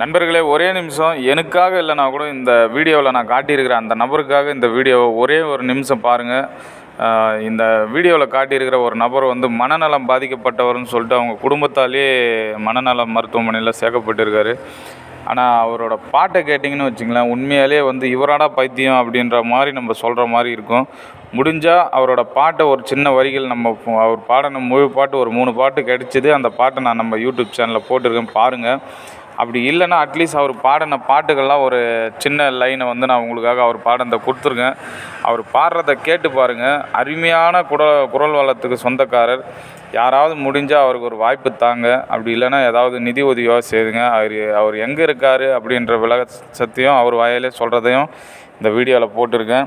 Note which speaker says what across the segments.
Speaker 1: நண்பர்களே ஒரே நிமிஷம். எனக்காக இல்லைனா கூட இந்த வீடியோவில் நான் காட்டியிருக்கிற அந்த நபருக்காக இந்த வீடியோவை ஒரே ஒரு நிமிஷம் பாருங்கள் இந்த வீடியோவில் காட்டியிருக்கிற ஒரு நபர் வந்து மனநலம் பாதிக்கப்பட்டவர்னு சொல்லிட்டு அவங்க குடும்பத்தாலே மனநலம் மருத்துவமனையில் சேர்க்கப்பட்டிருக்காரு. ஆனால் அவரோட பாட்டை கேட்டிங்கன்னு வச்சுங்களேன் உண்மையாலே வந்து இவராடா பைத்தியம் அப்படின்ற மாதிரி நம்ம சொல்கிற மாதிரி இருக்கும். முடிஞ்சால் அவரோட பாட்டை ஒரு சின்ன வரிகள் நம்ம அவர் பாடின முழு பாட்டு ஒரு மூணு பாட்டு கிடைச்சிது. அந்த பாட்டை நான் நம்ம யூடியூப் சேனலில் போட்டிருக்கேன் பாருங்கள் அப்படி இல்லைன்னா அட்லீஸ்ட் அவர் பாடின பாட்டுகள்லாம் ஒரு சின்ன லைனை வந்து நான் உங்களுக்காக அவர் பாடினதை கொடுத்துருக்கேன் அவர் பாடுறத கேட்டு பாருங்கள் அருமையான குடல் குரல் வளத்துக்கு சொந்தக்காரர் யாராவது முடிஞ்சால் அவருக்கு ஒரு வாய்ப்பு தாங்க அப்படி இல்லைன்னா ஏதாவது நிதி உதவியாக செய்துங்க அவர் அவர் எங்கே இருக்கார் அப்படின்ற விலக விளக்கத்தையும் அவர் வாயிலே சொல்கிறதையும் இந்த வீடியோவில் போட்டிருக்கேன்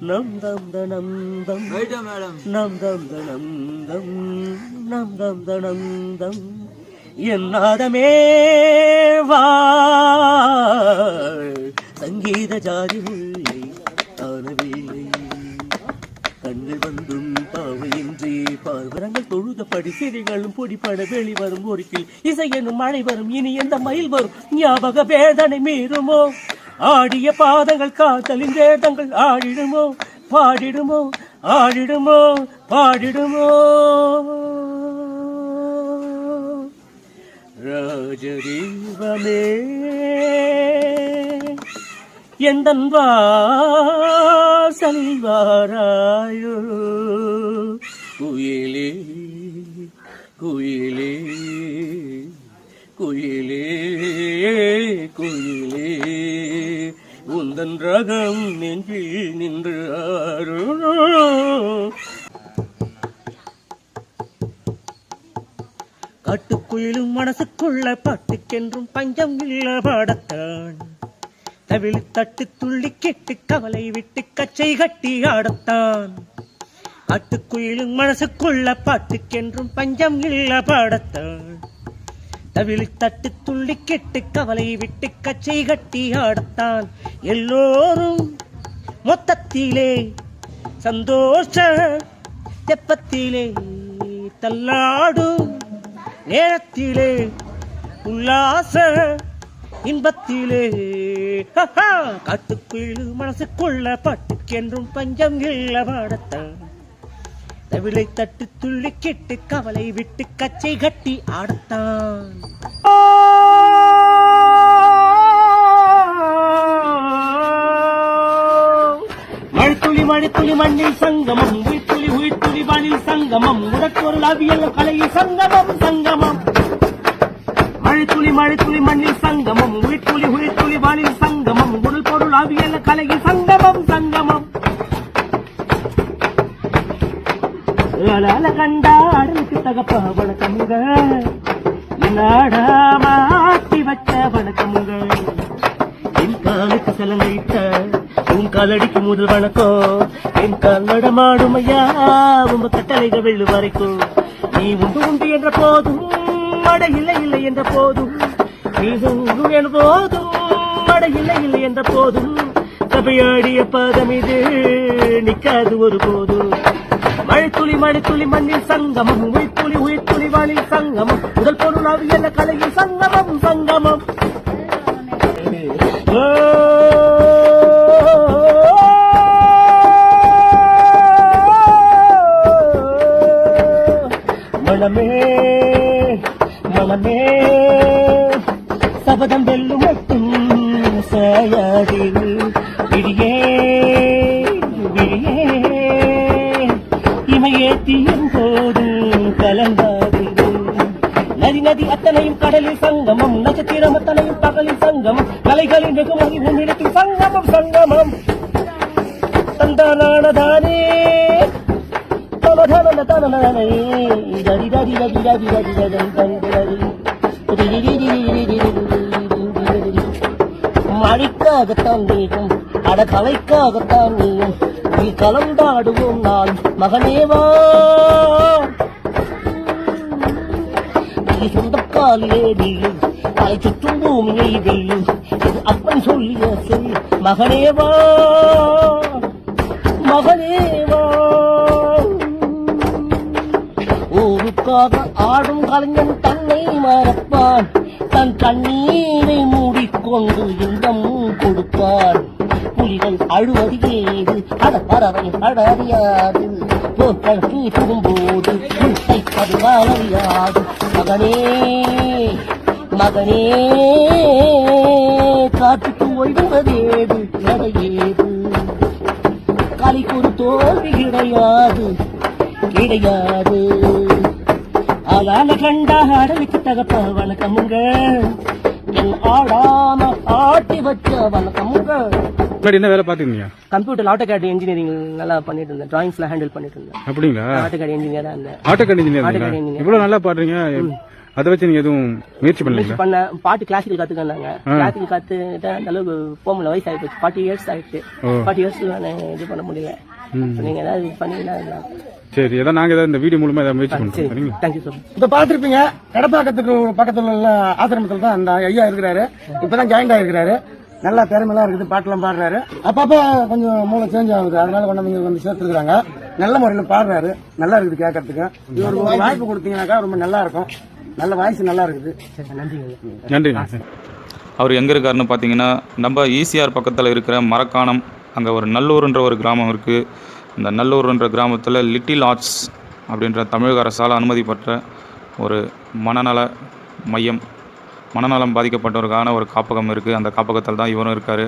Speaker 2: நம் தம் தனம் தம். நம் தம் தனம் தம். நம் தம் தனம் தம். என் நாதமே சங்கீத ஜாதி முல்லை ஆனவில்லை கண்கள் வந்தும் பாவையின்றி பார்வரங்கள் தொழுதபடி சிறிகளும் பொடிப்பட வெளிவரும் ஒருக்கில் இசை எனும் மழை வரும் இனி எந்த மயில் வரும்? ஞாபக வேதனை மீறுமோ? ஆடிய பாதங்கள் காதலின் வேதங்கள் ஆடிடுமோ? பாடிடுமோ? ஆடிடுமோ? பாடிடுமோ? ராஜதீபமே. எந்தன் வாசல் வாராயோ? குயிலே குயிலே குயிலே குயிலே. அந்தன் ரகம் நெஞ்சில் நின்று ஆரோ காட்டுக்குயிலும் மனசுக்குள்ள பாட்டுக்கென்றும் பஞ்சம் இல்ல பாடத்தான். தவிழி தட்டு துள்ளி கெட்டு கவலை விட்டு கச்சை கட்டி ஆடத்தான். காட்டுக்குயிலும் மனசுக்குள்ள பாட்டுக்கென்றும் பஞ்சம் இல்ல பாடத்தான். தவிழி தட்டு துள்ளி கெட்டு கவலை விட்டு கச்சை கட்டி ஆடத்தான் எல்லோரும் மொத்தத்திலே. சந்தோஷ தெப்பத்திலே தள்ளாடும் நேரத்திலே. உல்லாச இன்பத்திலே. ஹஹா, காட்டுக்குள்ளு மனசுக்குள்ள பாட்டுக்கென்றும் பஞ்சம் இல்ல பாடத்தான். தவிளை தட்டு துள்ளி கெட்டு கவலை விட்டு கச்சை கட்டி ஆடத்தான். மழைத்துளி மழைத்துளி மண்ணில் சங்கமம் உயிர்த்துளி உயிர்த்துளி வானில் சங்கமம் உடற்கொருள் அவியல் கலையில் சங்கமம் சங்கமம். மழைத்துளி மழைத்துளி மண்ணில் சங்கமம் உயிர்த்துளி உயிர்த்துளி வானில் சங்கமம் உடல் பொருள் அவியல் கலையில் சங்கமம் சங்கமம். அலால கண்டா அடலுக்கு தகப்ப வணக்கமுங்க. நாடா மாட்டி வச்ச வணக்கமுங்க. என் காலுக்கு சலங்கையிட்ட உன் காலடிக்கு முதல் வணக்கம். என் கால் நடமாடும் ஐயா உங்க கட்டளைகள் வெள்ளு வரைக்கும். நீ உண்டு உண்டு என்ற போதும் மட இல்லை இல்லை என்ற போதும். நீ உண்டு என்ற போதும் மட இல்லை இல்லை என்ற போதும். சபையாடிய பாதம் இது நிக்காது ஒரு போதும். மழைத்துளி மழைத்துளி மண்ணில் சங்கமம் உயிர்த்துளி உயிர்த்துளி வானில் சங்கமம். முதல் பொருள் அவியல்ல கலையில் சங்கமம் சங்கமம். ராஜகிரம தலையும் பகலின் சங்கம் கலைகளின் வெகுமதி உன்னிடத்தில் சங்கமம் சங்கமம். தந்தானானதானே. தவதான தனதானே ரடி ரடி ரடி ரடி ரடி ரதன் தங்குரடி மழைக்காகத்தான் நீக்கும் அட தலைக்காகத்தான் நீயும் நீ கலந்தாடுவோம் நான் மகனேவா நீ சொந்தக்காலிலே நீயும் தலை சுற்றும் பூமியை வெல்லும். இது அப்பன் சொல்லிய சொல் மகனேவா மகனேவா ஊருக்காக ஆடும் கலைஞன் தன்னை மறப்பான். தன் கண்ணீரை மூடிக்கொண்டு இன்பம் கொடுப்பான். புலிகள் அழுவது ஏது? அட பறவை அடறியாது போக்களத்து புகும்போது உன்னை பதுவாலறியாது மகனே மகனே காற்றுக்கு ஒழிவதேது எடையேது கலைக்கு ஒரு தோல்வி கிடையாது கிடையாது. ஆளான கண்டா அடலுக்கு தகப்ப வணக்கமுங்க. என் ஆடாம ஆட்டி வச்ச வணக்கமுங்க
Speaker 3: முன்னாடி என்ன வேலை பார்த்துருந்தீங்க?
Speaker 2: கம்ப்யூட்டர் ஆட்டோகேட் இன்ஜினியரிங் நல்லா பண்ணிட்டு இருந்தேன். டிராயிங்ஸ்ல ஹேண்டில் பண்ணிட்டு இருந்தேன்.
Speaker 3: அப்படிங்களா?
Speaker 2: ஆட்டோகேட் இன்ஜினியரா இருந்தேன்.
Speaker 3: AutoCAD engineer
Speaker 2: AutoCAD engineer.
Speaker 3: இவ்வளவு நல்லா பாடுறீங்க. அதை வச்சு நீங்க எதுவும் முயற்சி பண்ணலீங்களா?
Speaker 2: பண்ண பாட்டு கிளாசிக்கல் கத்துக்கினாங்க கிளாசிக்கல் கத்துட்டு அந்த அளவுக்கு போகல வயசு ஆயிடுச்சு ஃபார்ட்டி இயர்ஸ் ஆயிடுச்சு. ஃபார்ட்டி இயர்ஸ் நான் இது பண்ண முடியல. நீங்க ஏதாவது இது பண்ணீங்கன்னா
Speaker 3: சரி ஏதாவது நாங்க ஏதாவது இந்த வீடியோ மூலமா ஏதாவது முயற்சி பண்றோம் சரிங்களா?
Speaker 2: தேங்க்யூ சார்
Speaker 4: இப்ப பாத்திருப்பீங்க கடப்பாக்கத்துக்கு பக்கத்துல உள்ள ஆசிரமத்துல தான் அந்த ஐயா இருக்கிறாரு. இப்பதான் ஜாயிண்ட் ஆயிருக்கிறாரு. நல்லா திறமைலாம் இருக்குது பாட்டெல்லாம் பாடுறாரு. அப்பப்ப கொஞ்சம் மூளை சேஞ்ச் ஆகுது. அதனால கொண்டு வந்து இங்க வந்து சேர்த்துருக்காங்க நல்ல முறையில பாடுறாரு. நல்லா இருக்குது கேட்கறதுக்கு. இவருக்கு ஒரு வாய்ப்பு கொடுத்தீங்கன்னாக்கா ரொம்ப நல்லா இருக்கும். நல்ல வாய்ஸ் நல்லா இருக்குது.
Speaker 2: நன்றிங்க
Speaker 3: நன்றிங்க.
Speaker 1: அவர் எங்கே இருக்காருன்னு பார்த்தீங்கன்னா நம்ம ஈசிஆர் பக்கத்தில் இருக்கிற மரக்காணம் அங்கே ஒரு நல்லூர்ன்ற ஒரு கிராமம் இருக்குது இந்த நல்லூர்ன்ற கிராமத்தில் லிட்டில் ஆர்ட்ஸ் அப்படின்ற தமிழக அரசால் அனுமதி பெற்ற ஒரு மனநல மையம் மனநலம் பாதிக்கப்பட்டவருக்கான ஒரு காப்பகம் இருக்குது அந்த காப்பகத்தில் தான் இவரும் இருக்கார்.